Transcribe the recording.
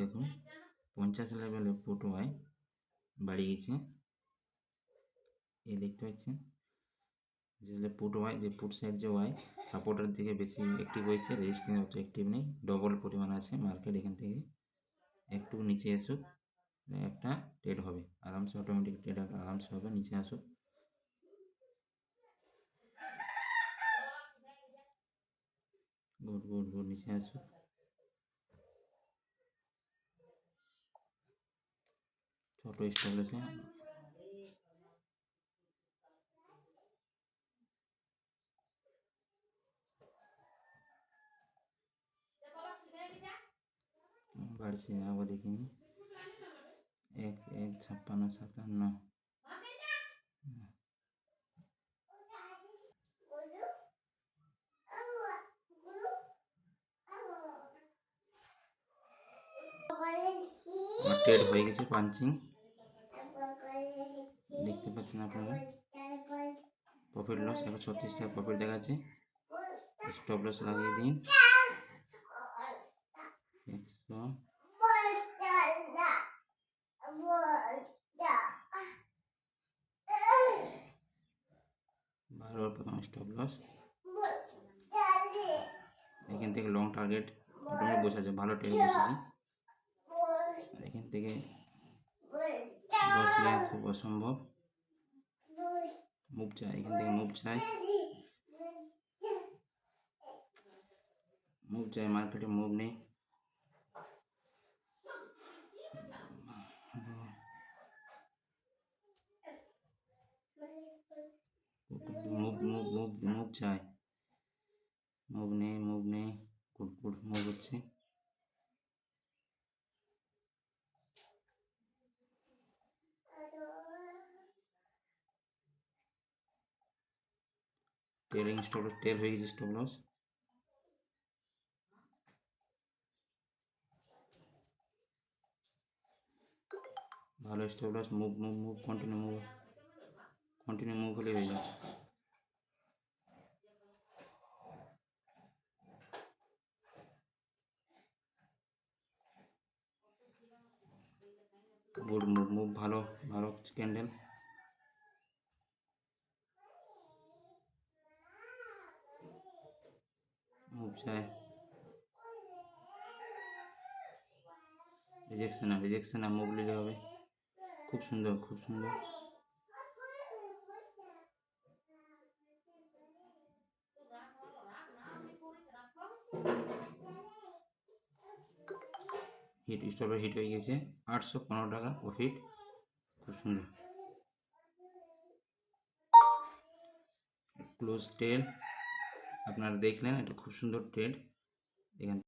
দেখুন, পঞ্চাশ লেভেলে পুট ওয়াই বাড়ি গেছে। এই দেখতে পাচ্ছেন? যে পুট ওয়াই যে পুট সাইড যে ওয়াই সাপোর্টের দিকে বেশি অ্যাক্টিভ হয়েছে রেজিস্ট্যান্স অত অ্যাক্টিভ নেই ডবল পরিমাণ আছে মার্কেট এখান থেকে। একটু নিচে আসুক, একটা ট্রেড হবে, আরামসে অটোমেটিক ট্রেড আরামসে হবে, নিচে আসুক। গুড গুড গুড, নিচে আসুক। ছোট স্টপ আছে বাড়ছে আবার দেখিনি এক এক ছাপ্পান্ন সাতান্ন আমার হয়ে গেছে পাঞ্চিং দেখতে পাচ্ছেন আপনারা? প্রফিট লস একশো ছত্রিশ টাকা প্রফিট দেখাচ্ছে। স্টপ লস লাগিয়ে দিন। একশো বারোর প্রথম স্টপ লস এখান থেকে লং টার্গেট অটোমেটিক বসে আছে, ভালো ট্রেড বসেছে। এখান থেকে লস নেওয়া খুব অসম্ভব। মুভ চাই এখান থেকে মুভ চাই মুভ চাই মার্কেটে মুভ নেই মুভ মুভ মুভ মুভ চাই মুভ নেই মুভ নেই গুড গুড মুভ হচ্ছে টেলিং স্টপ টেল হয়ে গেছে স্টপ লস ভালো stop loss move move move continue move continue move হলে হয়ে যাবে গুড মুভ মুভ ভালো ভালো ক্যান্ডেল মুভ চাই রিজেকশন না রিজেকশন না মুভ নিলে হবে। খুব সুন্দর খুব সুন্দর। হিট স্টপে হিট হয়ে গেছে। আটশো পনেরো টাকা প্রফিট খুব সুন্দর। ক্লোজ ট্রেড আপনারা দেখলেন এটা খুব সুন্দর ট্রেড এখান